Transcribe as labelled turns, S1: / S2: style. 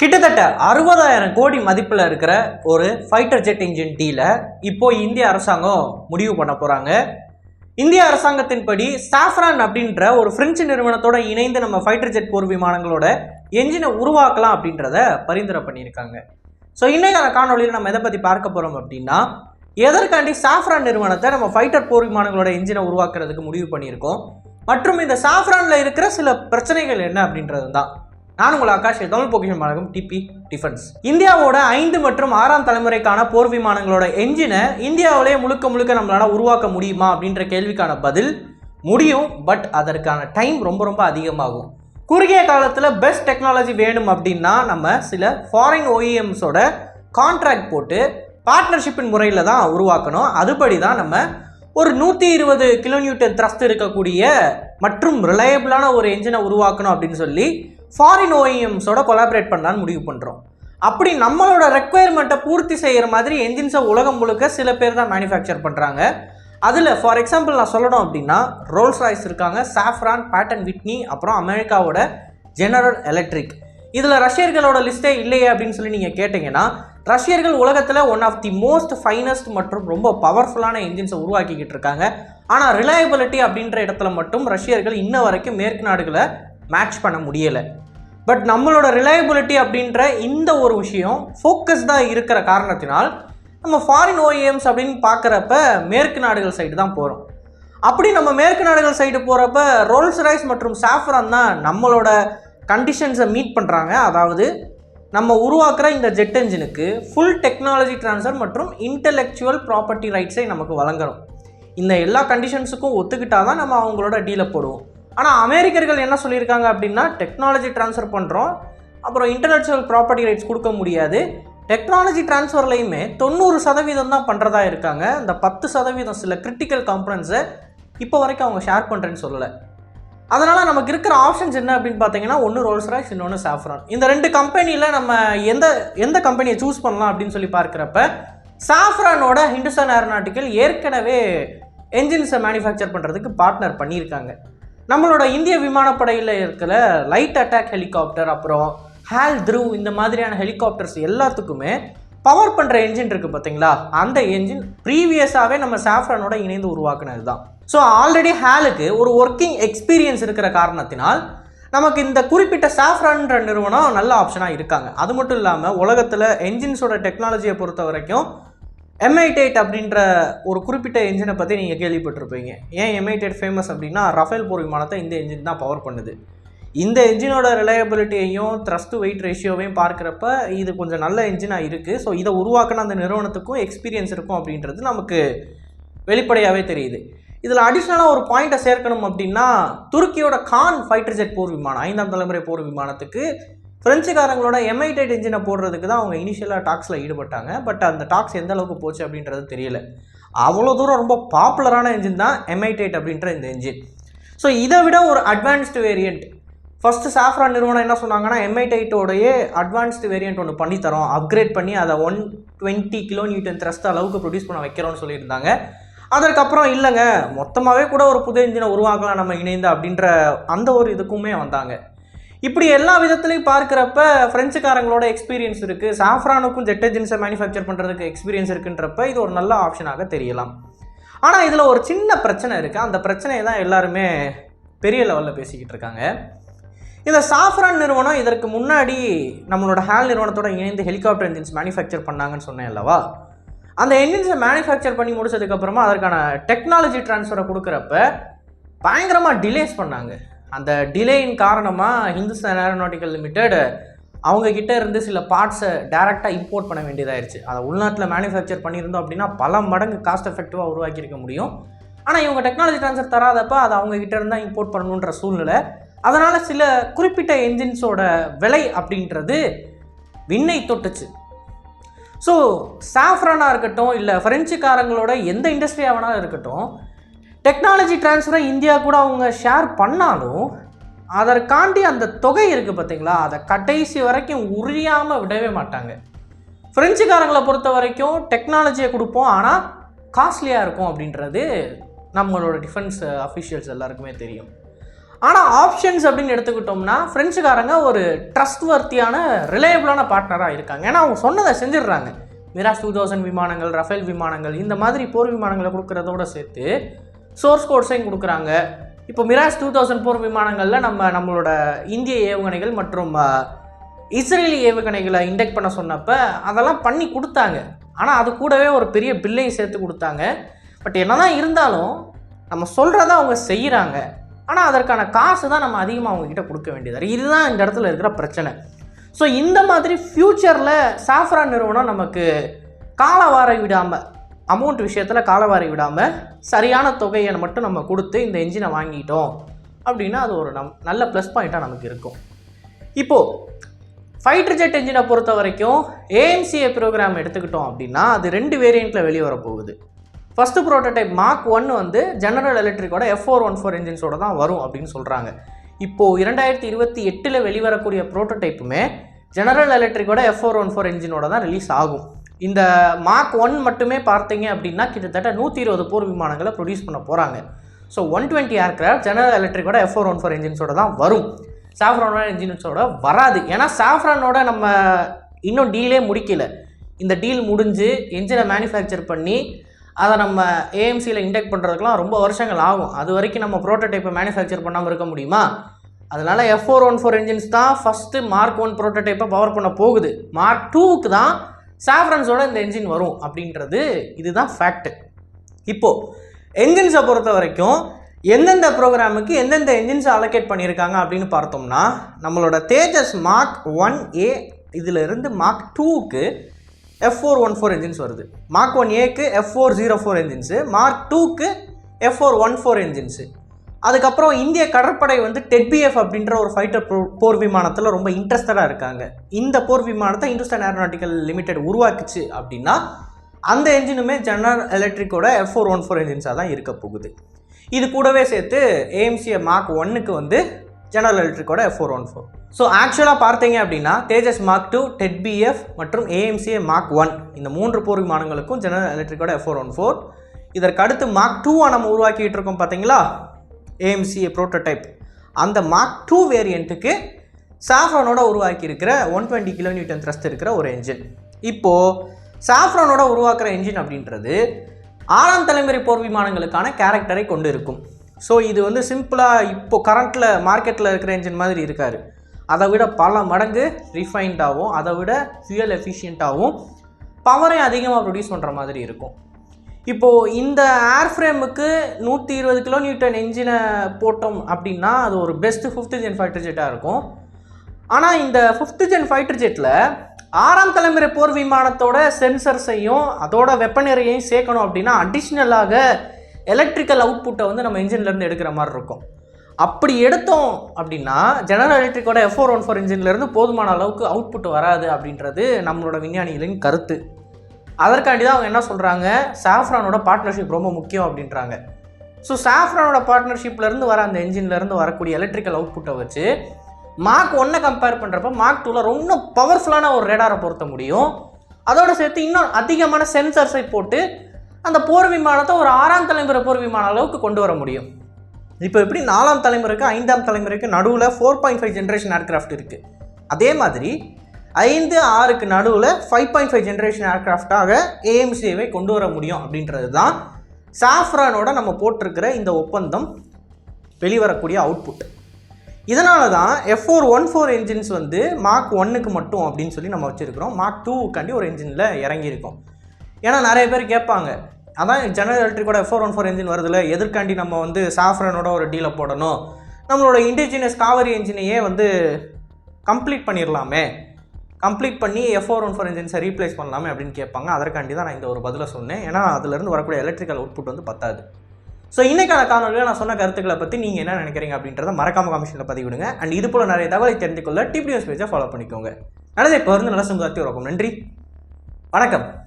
S1: கிட்டத்தட்ட அறுபதாயிரம் கோடி மதிப்பில் இருக்கிற ஒரு ஃபைட்டர் ஜெட் இன்ஜின் டீல இப்போ இந்திய அரசாங்கம் முடிவு பண்ண போகிறாங்க இந்திய அரசாங்கத்தின்படி சாஃப்ரான் அப்படின்ற ஒரு பிரெஞ்சு நிறுவனத்தோட இணைந்து நம்ம ஃபைட்டர் ஜெட் போர் விமானங்களோட என்ஜினை உருவாக்கலாம் அப்படின்றத பரிந்துரை பண்ணியிருக்காங்க. ஸோ இன்னைக்கான காணொலியில் நம்ம எதை பற்றி பார்க்க போகிறோம் அப்படின்னா எதற்காண்டி சாஃப்ரான் நிறுவனத்தை நம்ம ஃபைட்டர் போர் விமானங்களோட என்ஜினை உருவாக்குறதுக்கு முடிவு பண்ணியிருக்கோம் மற்றும் இந்த சாஃப்ரானில் இருக்கிற சில பிரச்சனைகள் என்ன அப்படின்றது தான் நான் உங்கள் ஆகாஷ் தமிழ் பொக்கிஷன் மாநகம் டிபி டிஃபென்ஸ் இந்தியாவோட ஐந்து மற்றும் ஆறாம் தலைமுறைக்கான போர் விமானங்களோட என்ஜினை இந்தியாவிலேயே முழுக்க முழுக்க நம்மளால உருவாக்க முடியுமா அப்படின்ற கேள்விக்கான பதில் முடியும் பட் அதற்கான டைம் ரொம்ப ரொம்ப அதிகமாகும். குறுகிய காலத்தில் பெஸ்ட் டெக்னாலஜி வேணும் அப்படின்னா நம்ம சில ஃபாரின் ஓஇஎம்ஸோட கான்ட்ராக்ட் போட்டு பார்ட்னர்ஷிப்பின் முறையில் தான் உருவாக்கணும். அதுபடி தான் நம்ம ஒரு நூற்றி இருபது கிலோமீட்டர் த்ரஸ்ட் இருக்கக்கூடிய மற்றும் ரிலையபிளான ஒரு என்ஜினை உருவாக்கணும் அப்படின்னு சொல்லி ஃபாரின் ஓஎம்ஸோட கொலாபரேட் பண்ணலான்னு முடிவு பண்ணுறோம் அப்படி நம்மளோட ரெக்குயர்மெண்ட்டை பூர்த்தி செய்கிற மாதிரி என்ஜின்ஸை உலகம் முழுக்க சில பேர் தான் மேனுஃபேக்சர் பண்ணுறாங்க அதில் ஃபார் எக்ஸாம்பிள் நான் சொல்லணும் அப்படின்னா ரோல்ஸ் ராய்ஸ் இருக்காங்க சாஃப்ரான் பேட்டன் விட்னி அப்புறம் அமெரிக்காவோட ஜெனரல் எலக்ட்ரிக் இதில் ரஷ்யர்களோட லிஸ்ட்டே இல்லையே அப்படின்னு சொல்லி நீங்கள் கேட்டிங்கன்னா ரஷ்யர்கள் உலகத்தில் one of the most finest மற்றும் ரொம்ப பவர்ஃபுல்லான என்ஜின்ஸை உருவாக்கிக்கிட்டு இருக்காங்க. ஆனால் ரிலையபிலிட்டி அப்படின்ற இடத்துல மட்டும் ரஷ்யர்கள் இன்ன வரைக்கும் மேற்கு நாடுகளை மேட்ச் பண்ண முடியலை. பட் நம்மளோட ரிலையபிலிட்டி அப்படின்ற இந்த ஒரு விஷயம் ஃபோக்கஸ்டாக இருக்கிற காரணத்தினால் நம்ம ஃபாரின் ஓஇஎம்ஸ் அப்படின்னு பார்க்குறப்ப மேற்கு நாடுகள் சைடு தான் போகிறோம் அப்படி நம்ம மேற்கு நாடுகள் சைடு போகிறப்ப ரோல்ஸ் ரைஸ் மற்றும் சாஃப்ரான் தான் நம்மளோட கண்டிஷன்ஸை மீட் பண்ணுறாங்க அதாவது நம்ம உருவாக்குற இந்த ஜெட் என்ஜினுக்கு ஃபுல் டெக்னாலஜி ட்ரான்ஸ்ஃபர் மற்றும் இன்டெலெக்சுவல் ப்ராப்பர்ட்டி ரைட்ஸை நமக்கு வழங்கணும். இந்த எல்லா கண்டிஷன்ஸுக்கும் ஒத்துக்கிட்டால் தான் நம்ம அவங்களோட டீலை போடுவோம். ஆனால் அமெரிக்கர்கள் என்ன சொல்லியிருக்காங்க அப்படின்னா டெக்னாலஜி ட்ரான்ஸ்ஃபர் பண்ணுறோம் அப்புறம் இன்டர்நேஷ்னல் ப்ராப்பர்ட்டி ரைட்ஸ் கொடுக்க முடியாது. டெக்னாலஜி ட்ரான்ஸ்ஃபர்லையுமே தொண்ணூறு சதவீதம் தான் பண்ணுறதா இருக்காங்க. இந்த பத்து சதவீதம் சில கிரிட்டிக்கல் காம்பனன்ஸை இப்போ வரைக்கும் அவங்க ஷேர் பண்ணுறேன்னு சொல்லலை. அதனால் நமக்கு இருக்கிற ஆப்ஷன்ஸ் என்ன அப்படின்னு பார்த்தீங்கன்னா ஒன்று ரோல்ஸ் ராய்ஸ் இன்னொன்று சாஃப்ரான் இந்த ரெண்டு கம்பெனியில் நம்ம எந்த எந்த கம்பெனியை சூஸ் பண்ணலாம் அப்படின்னு சொல்லி பார்க்குறப்ப சாஃப்ரானோட ஹிந்துஸ்தான் ஏரோநாட்டிக்கல் ஏற்கனவே என்ஜின்ஸை மேனுஃபேக்சர் பண்ணுறதுக்கு பார்ட்னர் பண்ணியிருக்காங்க. நம்மளோட இந்திய விமானப்படையில் இருக்கிற லைட் அட்டாக் ஹெலிகாப்டர் அப்புறம் ஹேல் த்ரூ இந்த மாதிரியான ஹெலிகாப்டர்ஸ் எல்லாத்துக்குமே பவர் பண்ணுற என்ஜின் இருக்குது பார்த்தீங்களா அந்த என்ஜின் ப்ரீவியஸாகவே நம்ம சாஃப்ரானோட இணைந்து உருவாக்குனது தான் ஸோ ஆல்ரெடி ஹேலுக்கு ஒரு ஒர்க்கிங் எக்ஸ்பீரியன்ஸ் இருக்கிற காரணத்தினால் நமக்கு இந்த குறிப்பிட்ட சாஃப்ரான்ற நிறுவனம் நல்ல ஆப்ஷனாக இருக்காங்க. அது மட்டும் இல்லாமல் உலகத்தில் என்ஜின்ஸோட டெக்னாலஜியை பொறுத்த வரைக்கும் எம்ஐடேட் அப்படின்ற ஒரு குறிப்பிட்ட என்ஜினை பற்றி நீங்கள் கேள்விப்பட்டிருப்பீங்க. ஏன் எம்ஐடேட் ஃபேமஸ் அப்படின்னா ரஃபேல் போர் விமானத்தை இந்த என்ஜின் தான் பவர் பண்ணுது. இந்த என்ஜினோட ரிலையபிலிட்டியையும் த்ரஸ்ட் வெயிட் ரேஷியோவையும் பார்க்குறப்ப இது கொஞ்சம் நல்ல என்ஜினாக இருக்குது ஸோ இதை உருவாக்கின அந்த நிறுவனத்துக்கும் எக்ஸ்பீரியன்ஸ் இருக்கும் அப்படின்றது நமக்கு வெளிப்படையாகவே தெரியுது. இதில் அடிஷ்னலாக ஒரு பாயிண்ட்டை சேர்க்கணும் அப்படின்னா துருக்கியோட கான் ஃபைட்டர் ஜெட் போர் விமானம் ஐந்தாம் தலைமுறை போர் விமானத்துக்கு பிரெஞ்சுக்காரங்களோட எம்ஐடைட் இன்ஜினை போடுறதுக்கு தான் அவங்க இனிஷியலாக டாக்ஸில் ஈடுபட்டாங்க. பட் அந்த டாக்ஸ் எந்த அளவுக்கு போச்சு அப்படின்றது தெரியல. அவ்வளோ தூரம் ரொம்ப பாப்புலரான இன்ஜின் தான் எம்ஐடைட் அப்படின்ற இந்த இன்ஜின் ஸோ இதை விட ஒரு அட்வான்ஸ்டு வேரியண்ட் ஃபஸ்ட்டு சாஃப்ரான் நிறுவனம் என்ன சொன்னாங்கன்னா எம்ஐடைட்டோடைய அட்வான்ஸ்டு வேரியண்ட் ஒன்று பண்ணித்தரோம் அப்கிரேட் பண்ணி அதை one twenty kilo newton thrust அளவுக்கு ப்ரொடியூஸ் பண்ண வைக்கிறோம்னு சொல்லியிருந்தாங்க. அதற்கப்புறம் இல்லைங்க. மொத்தமாகவே கூட ஒரு புது இன்ஜினை உருவாக்கலாம் நம்ம இணைந்து அப்படின்ற அந்த ஒரு இதுக்குமே வந்தாங்க. இப்படி எல்லா விதத்துலையும் பார்க்குறப்ப ஃப்ரெஞ்சுக்காரங்களோட எக்ஸ்பீரியன்ஸ் இருக்குது சாஃப்ரானுக்கும் ஜெட் என்ஜின்ஸை மேனுஃபேக்சர் பண்ணுறதுக்கு எக்ஸ்பீரியன்ஸ் இருக்குன்றப்ப இது ஒரு நல்ல ஆப்ஷனாக தெரியலாம். ஆனால் இதில் ஒரு சின்ன பிரச்சனை இருக்குது அந்த பிரச்சனையை தான் எல்லாருமே பெரிய லெவலில் பேசிக்கிட்டு இருக்காங்க. இந்த சாஃப்ரான் நிறுவனம் இதற்கு முன்னாடி நம்மளோட ஹேல் நிறுவனத்தோட இணைந்து ஹெலிகாப்டர் என்ஜின்ஸ் மேனுஃபேக்சர் பண்ணாங்கன்னு சொன்னேன் அல்லவா? அந்த என்ஜின்ஸை மேனுஃபேக்சர் பண்ணி முடிச்சதுக்கப்புறமா அதற்கான டெக்னாலஜி ட்ரான்ஸ்ஃபரை கொடுக்குறப்ப பயங்கரமாக டிலேஸ் பண்ணாங்க. அந்த டிலேயின் காரணமாக ஹிந்துஸ்தான் ஏரோநாட்டிக்கல் லிமிடெட் அவங்கக்கிட்ட இருந்து சில பார்ட்ஸை டேரெக்டாக இம்போர்ட் பண்ண வேண்டியதாயிருச்சு. அதை உள்நாட்டில் மேனுஃபேக்சர் பண்ணியிருந்தோம் அப்படின்னா பல மடங்கு காஸ்ட் எஃபெக்டிவாக உருவாக்கியிருக்க முடியும். ஆனால் இவங்க டெக்னாலஜி ட்ரான்ஸ்ஃபர் தராதப்ப அதை அவங்கக்கிட்ட இருந்தால் இம்போர்ட் பண்ணணுன்ற சூழ்நிலை. அதனால் சில குறிப்பிட்ட என்ஜின்ஸோட விலை அப்படின்றது விண்ணை தொட்டுச்சு. ஸோ சாஃப்ரானாக இருக்கட்டும் இல்லை ஃப்ரெஞ்சுக்காரங்களோட எந்த இண்டஸ்ட்ரியாக வேணாலும் இருக்கட்டும் டெக்னாலஜி டிரான்ஸ்ஃபரை இந்தியா கூட அவங்க ஷேர் பண்ணாலும் அதற்காண்டி அந்த தொகை இருக்குது பார்த்தீங்களா அதை கடைசி வரைக்கும் உரியாமல் விடவே மாட்டாங்க. ஃப்ரெஞ்சுக்காரங்களை பொறுத்த வரைக்கும் டெக்னாலஜியை கொடுப்போம். ஆனால் காஸ்ட்லியாக இருக்கும் அப்படின்றது நம்மளோட டிஃபென்ஸ் அஃபிஷியல்ஸ் எல்லாருக்குமே தெரியும். ஆனால் ஆப்ஷன்ஸ் அப்படின்னு எடுத்துக்கிட்டோம்னா ஃப்ரெஞ்சுக்காரங்க ஒரு ட்ரஸ்ட் வர்த்தியான ரிலையபிளான பார்ட்னராக இருக்காங்க. ஏன்னா அவங்க சொன்னதை செஞ்சிடுறாங்க. மிராஸ் டூ தௌசண்ட் விமானங்கள் ரஃபேல் விமானங்கள் இந்த மாதிரி போர் விமானங்களை கொடுக்குறதோட சேர்த்து சோர்ஸ் கோட்ஸையும் கொடுக்குறாங்க. இப்போ மிராஸ் டூ தௌசண்ட் ஃபோர் விமானங்களில் நம்ம நம்மளோட இந்திய ஏவுகணைகள் மற்றும் இஸ்ரேலி ஏவுகணைகளை இண்டெக்ட் பண்ண சொன்னப்போ அதெல்லாம் பண்ணி கொடுத்தாங்க. ஆனால் அது கூடவே ஒரு பெரிய பில்லையும் சேர்த்து கொடுத்தாங்க. பட் என்னதான் இருந்தாலும் நம்ம சொல்கிறத அவங்க செய்கிறாங்க ஆனால் அதற்கான காசு தான் நம்ம அதிகமாக அவங்கக்கிட்ட கொடுக்க வேண்டியது. இதுதான் இந்த இடத்துல இருக்கிற பிரச்சனை. ஸோ இந்த மாதிரி ஃப்யூச்சரில் சாஃப்ரான் நிறுவனம் நமக்கு கால காலவாரை விடாமல் அமௌண்ட் விஷயத்தில் காலவாரி விடாமல் சரியான தொகையை மட்டும் நம்ம கொடுத்து இந்த என்ஜினை வாங்கிட்டோம் அப்படின்னா அது ஒரு நம் நல்ல ப்ளஸ் பாயிண்ட்டாக நமக்கு இருக்கும். இப்போது ஃபைட்டர் ஜெட் என்ஜினை பொறுத்த வரைக்கும் ஏஎம்சிஏ ப்ரோக்ராம் எடுத்துக்கிட்டோம் அப்படின்னா அது ரெண்டு வேரியண்ட்டில் வெளியே வரப்போகுது. ஃபஸ்ட்டு ப்ரோட்டோடைப் மார்க் ஒன் வந்து ஜெனரல் எலக்ட்ரிக்கோட எஃப் ஃபோர் ஒன் ஃபோர் என்ஜின்ஸோட தான் வரும் அப்படின்னு சொல்கிறாங்க இப்போது இரண்டாயிரத்தி இருபத்தி எட்டில் வெளிவரக்கூடிய ப்ரோட்டோடைப்புமே ஜெனரல் எலக்ட்ரிக்கோட எஃப் ஃபோர் ஒன் ஃபோர் என்ஜினோட தான் ரிலீஸ் ஆகும். இந்த மார்க் ஒன் மட்டுமே பார்த்தீங்க அப்படின்னா கிட்டத்தட்ட நூற்றி இருபது போர் விமானங்களை ப்ரொடியூஸ் பண்ண போகிறாங்க so one twenty aircraft General எலக்ட்ரிக்கோட F four one four என்ஜின்ஸோட தான் வரும். சாஃப்ரானோட என்ஜின்ஸோட வராது. ஏன்னா சாஃப்ரானோட நம்ம இன்னும் டீலே முடிக்கல. இந்த டீல் முடிஞ்சு என்ஜினை மேனுஃபேக்சர் பண்ணி அதை நம்ம ஏஎம்சியில் இன்டெக்ட் பண்ணுறதுக்குலாம் ரொம்ப வருஷங்கள் ஆகும். அது வரைக்கும் நம்ம ப்ரோட்டோடைப்பை மேனுஃபேக்சர் பண்ணாமல் இருக்க முடியுமா? அதனால் F four one four engines தான் ஃபஸ்ட்டு மார்க் ஒன் ப்ரோட்டோடைப்பை பவர் பண்ண போகுது. மார்க் டூவுக்கு தான் சாஃப்ரன்ஸோட இந்த என்ஜின் வரும் அப்படின்றது இதுதான் ஃபேக்ட் இப்போது என்ஜின்ஸை பொறுத்த வரைக்கும் எந்தெந்த ப்ரோக்ராமுக்கு எந்தெந்த என்ஜின்ஸை அலோகேட் பண்ணியிருக்காங்க அப்படின்னு பார்த்தோம்னா நம்மளோட தேஜஸ் மார்க் ஒன் ஏ இதிலிருந்து மார்க் டூக்கு F four one four engines வருது. மார்க் ஒன் ஏக்கு F four zero four engines mark டூக்கு F four one four engines அதுக்கப்புறம் இந்திய கடற்படை வந்து டெட்பிஎஃப் அப்படின்ற ஒரு ஃபைட்டர் போர் விமானத்தில் ரொம்ப இன்ட்ரெஸ்டடாக இருக்காங்க. இந்த போர் விமானத்தை இந்துஸ்தான் ஏரோநாட்டிக்கல் லிமிடெட் உருவாக்குச்சு அப்படின்னா அந்த என்ஜினுமே ஜெனரல் எலக்ட்ரிக்கோட எஃப் ஃபோர் ஒன் ஃபோர் என்ஜின்ஸாக தான் இருக்க போகுது. இது கூடவே சேர்த்து ஏஎம்சிஏ மார்க் ஒன்னுக்கு வந்து general எலக்ட்ரிக்கோட F four one four so ஆக்சுவலாக பார்த்தீங்க அப்படின்னா தேஜஸ் மார்க் டூ டெட்பிஎஃப் மற்றும் ஏஎம்சிஏ மார்க் ஒன் இந்த மூன்று போர் விமானங்களுக்கும் ஜெனரல் எலக்ட்ரிக்கோட எஃப் ஃபோர் ஒன் ஃபோர் இதற்கு அடுத்து மார்க் டூவாக நம்ம உருவாக்கிட்டு இருக்கோம் பார்த்தீங்களா? ஏஎம்சிஏ ப்ரோட்டோடைப் அந்த மார்க் டூ வேரியண்ட்டுக்கு சாஃப்ரானோட உருவாக்கியிருக்கிற ஒன் டுவெண்ட்டி கிலோமீட்டர் த்ரஸ்ட் இருக்கிற ஒரு என்ஜின் இப்போது சாஃப்ரானோட உருவாக்குற என்ஜின் அப்படின்றது ஆறாம் தலைமுறை போர் விமானங்களுக்கான கேரக்டரை கொண்டு இருக்கும். ஸோ இது வந்து சிம்பிளாக இப்போ கரண்ட்டில் மார்க்கெட்டில் இருக்கிற என்ஜின் மாதிரி இருக்கார். அதை விட பல மடங்கு ரிஃபைன்டாகவும் அதை விட ஃபியூயல் எஃபிஷியண்ட்டாகவும் பவரையும் அதிகமாக ப்ரொடியூஸ் பண்ணுற மாதிரி இருக்கும். இப்போது இந்த ஏர் ஃப்ரேமுக்கு நூற்றி இருபது கிலோ நியூட்டன் என்ஜினை போட்டோம் அப்படின்னா அது ஒரு பெஸ்ட்டு ஃபிஃப்த்து ஜென் ஃபைட்டர் ஜெட்டாக இருக்கும். ஆனால் இந்த ஃபிஃப்த்து ஜென் ஃபைட்டர் ஜெட்டில் ஆறாம் தலைமுறை போர் விமானத்தோட சென்சர்ஸையும் அதோட வெப்பநிறையையும் சேர்க்கணும் அப்படின்னா அடிஷ்னலாக எலக்ட்ரிக்கல் அவுட்புட்டை வந்து நம்ம இன்ஜின்லேருந்து எடுக்கிற மாதிரி இருக்கும். அப்படி எடுத்தோம் அப்படின்னா ஜெனரல் எலக்ட்ரிக்கோட எஃப் ஃபோர் ஒன் ஃபோர் இன்ஜின்லேருந்து போதுமான அளவுக்கு அவுட்புட் வராது அப்படின்றது நம்மளோட விஞ்ஞானிகளின் கருத்து. அதற்காண்டி தான் அவங்க என்ன சொல்கிறாங்க சாஃப்ரானோட பார்ட்னர்ஷிப் ரொம்ப முக்கியம் அப்படின்றாங்க. ஸோ சாஃப்ரானோட பார்ட்னர்ஷிப்லேருந்து வர அந்த என்ஜின்லேருந்து வரக்கூடிய எலக்ட்ரிக்கல் அவுட்புட்டை வச்சு மார்க் ஒன்றை கம்பேர் பண்ணுறப்ப மார்க் டூவில் ரொம்ப பவர்ஃபுல்லான ஒரு ரேடாரை பொருத்த முடியும். அதோடு சேர்த்து இன்னும் அதிகமான சென்சர்ஸை போட்டு அந்த போர் விமானத்தை ஒரு ஆறாம் தலைமுறை போர் விமான அளவுக்கு கொண்டு வர முடியும். இப்போ எப்படி நாலாம் தலைமுறைக்கு ஐந்தாம் தலைமுறைக்கு நடுவில் four point five generation aircraft இருக்குது அதே மாதிரி ஐந்து ஆறுக்கு நடுவில் ஃபைவ் பாயிண்ட் ஃபைவ் ஜென்ரேஷன் ஏர்க்ராஃப்டாக ஏஎம்சிஏவை கொண்டு வர முடியும் அப்படின்றது தான் சாஃப்ரானோட நம்ம போட்டிருக்கிற இந்த ஒப்பந்தம் வெளிவரக்கூடிய அவுட்புட் இதனால தான் F four one four engines வந்து மார்க் ஒன்னுக்கு மட்டும் அப்படின்னு சொல்லி நம்ம வச்சுருக்கிறோம். மார்க் டூக்காண்டி ஒரு என்ஜினில் இறங்கியிருக்கோம். ஏன்னா நிறைய பேர் கேட்பாங்க அதான் general எலக்ட்ரிக்கோட F four one four engine வருதுல எதிர்காண்டி நம்ம வந்து சாஃப்ரானோட ஒரு டீலை போடணும்? நம்மளோட இண்டிஜினியஸ் காவரி என்ஜினையே வந்து கம்ப்ளீட் பண்ணிடலாமே கம்ப்ளீட் பண்ணி எஃப் ஃபோர் ஒன் ஃபோர் இன்ஜின்ஸை ரீப்ளேஸ் பண்ணலாமே அப்படின்னு கேட்பாங்க. அதற்காண்டி தான் நான் இந்த ஒரு பதிலை சொன்னேன். ஏன்னா அதுலேருந்து வரக்கூடிய எலக்ட்ரிக்கல் அவுட்புட் வந்து பத்தாது. ஸோ இன்னைக்கான காணொலியில் நான் சொன்ன கருத்துக்களை பற்றி நீங்கள் என்ன நினைக்கிறீங்க அப்படின்றத மறக்காம கமிஷனில் பதிவிடுங்க. அண்ட் இது போல நிறைய தகவலை தெரிஞ்சுக்கொள்ள டிபிஎஸ் பேஜை ஃபாலோ பண்ணிக்கோங்க. நல்லது இப்போ வந்து நல்ல சமுதாயத்தை இருக்கும் நன்றி. வணக்கம்.